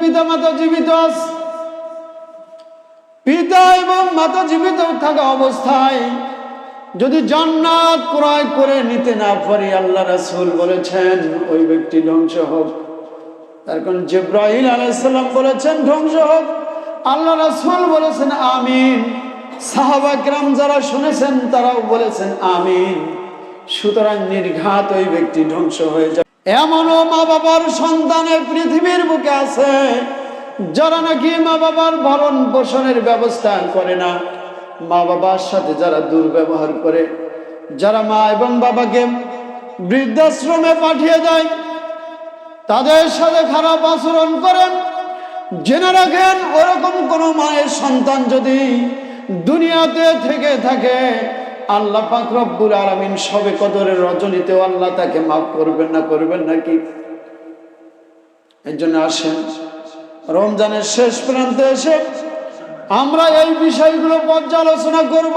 পিতা মাতা জীবিত আছে পিতা এবং মাতা জীবিত থাকা অবস্থায় যদি জান্নাত ক্রয় করে নিতে না পারি, আল্লাহ রাসূল বলেছেন, ওই ব্যক্তি ধ্বংস হোক। তার কারণ জিব্রাহিল আলাইসাল্লাম বলেছেন, ধ্বংস হোক। আল্লাহ রাসুল বলেছেন, আমিন। সাহাবাকরাম যারা শুনেছেন, তারাও বলেছেন, আমিন। সুতরাং নির্ঘাত ওই ব্যক্তি ধ্বংস হয়ে যায় এমনও মা বাবার সন্তানের পৃথিবীর বুকে আছে, যারা নাকি মা বাবার ভরণ পোষণের ব্যবস্থা করে না। মা বাবার সাথে যারা দুর্ব্যবহার করে, যারা মা এবং বাবাকে বৃদ্ধাশ্রমে পাঠিয়ে দেয়, তাদের সাথে খারাপ আচরণ করেন, জেনে রাখেন ওরকম কোনো মায়ের সন্তান যদি দুনিয়াতে থেকে থাকে আল্লাহ পাক রব্বুল আলমিন সবে কদরের রজনীতেও আল্লাহ তাকে মাফ করবেন না করবেন নাকি? এর জন্য আসেন। রমজানের শেষ প্রান্তে এসে আমরা এই বিষয়গুলো পর্যালোচনা করব।